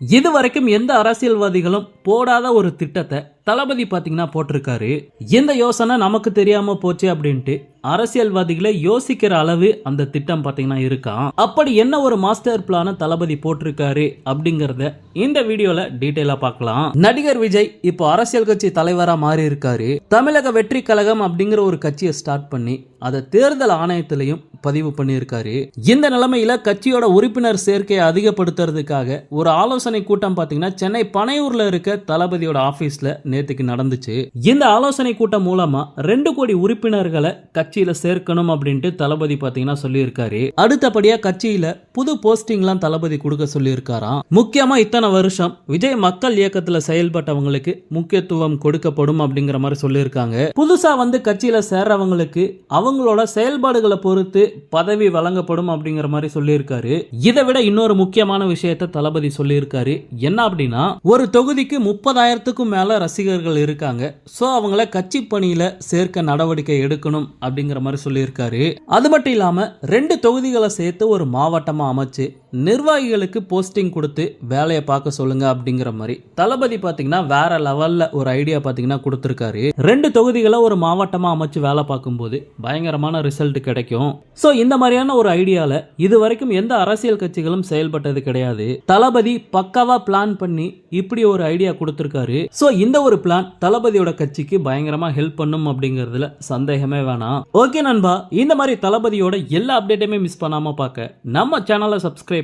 இது வரைக்கும் எந்த அரசியல்வாதிகளும் போடாத ஒரு திட்டத்தை தளபதி பார்த்தீங்கன்னா போட்டிருக்காரு. எந்த யோசனை நமக்கு தெரியாம போச்சு அப்படின்ட்டு அரசியல்வாதிகளை யோசிக்கிற அளவு அந்த திட்டம் பாத்தீங்கன்னா இருக்கான் அப்படி என்ன ஒரு மாஸ்டர் பிளான தளபதி போட்டிருக்காரு அப்படிங்கறத இந்த வீடியோல டீட்டெயிலா பார்க்கலாம். நடிகர் விஜய் இப்போ அரசியல் கட்சி தலைவரா மாறி இருக்காரு தமிழக வெற்றி கழகம் அப்படிங்கிற ஒரு கட்சியை ஸ்டார்ட் பண்ணி அதை தேர்தல் ஆணையத்திலையும் பதிவு பண்ணியிருக்காரு. இந்த நிலைமையில கட்சியோட உறுப்பினர் சேர்க்கையை அதிகப்படுத்துறதுக்காக ஒரு ஆலோசனை கூட்டம் பாத்தீங்கன்னா சென்னை பனையூர்ல இருக்க தளபதியோட ஆபீஸ்ல நேத்துக்கு நடந்துச்சு. இந்த ஆலோசனை கூட்டம் மூலமா ரெண்டு கோடி உறுப்பினர்களை கட்சி கட்சியில சேர்க்கணும் அப்படின்ட்டு தளபதி பாத்தீங்கன்னா சொல்லியிருக்காரு. அடுத்தபடியா கட்சியில புது போஸ்டிங்லாம் தளபதி கொடுக்க சொல்லியிருக்காராம். முக்கியமா இத்தனை வருஷம் விஜய் மக்கள் இயக்கத்துல செயல்பட்டவங்களுக்கு முக்கியத்துவம் கொடுக்கப்படும் அப்படிங்கிற மாதிரி சொல்லியிருக்காங்க. புதுசா வந்து கட்சியில சேர்றவங்களுக்கு அவங்களோட செயல்பாடுகளை பொறுத்து பதவி வழங்கப்படும் அப்படிங்கிற மாதிரி சொல்லியிருக்காரு. இதை விட இன்னொரு முக்கியமான விஷயத்தை தளபதி சொல்லியிருக்காரு. என்ன அப்படின்னா ஒரு தொகுதிக்கு முப்பதாயிரத்துக்கும் மேல ரசிகர்கள் இருக்காங்க. சோ அவங்கள கட்சி பணியில சேர்க்க நடவடிக்கை எடுக்கணும் அப்படி அப்படிங்கிற மாதிரி சொல்லியிருக்காரு. அது மட்டும் இல்லாம ரெண்டு தொகுதிகளை சேர்த்து ஒரு மாவட்டமா அமைச்சு நிர்வாகிகளுக்கு போஸ்டிங் கொடுத்து வேலையை பார்க்க சொல்லுங்க அப்படிங்கிற மாதிரி. தளபதி பாத்தீங்கன்னா வேற லெவல்ல ஒரு ஐடியா பாத்தீங்கன்னா கொடுத்துருக்காரு. ரெண்டு தொகுதிகளை ஒரு மாவட்டமா அமைச்சு வேலை பார்க்கும்போது பயங்கரமான ரிசல்ட் கிடைக்கும். சோ இந்த மாதிரியான ஒரு ஐடியால இது வரைக்கும் எந்த அரசியல் கட்சிகளும் செயல்பட்டது கிடையாது. தளபதி பக்காவா பிளான் பண்ணி இப்படி ஒரு ஐடியா கொடுத்துருக்காரு. சோ இந்த ஒரு பிளான் தளபதியோட கட்சிக்கு பயங்கரமா ஹெல்ப் பண்ணும் அப்படிங்கிறதுல சந்தேகமே வேணாம். ஓகே நண்பா. இந்த மாதிரி தளபதியோட எல்லா அப்டேட்டையுமே மிஸ் பண்ணாம பார்க்க நம்ம சேனலை சப்ஸ்கிரைப்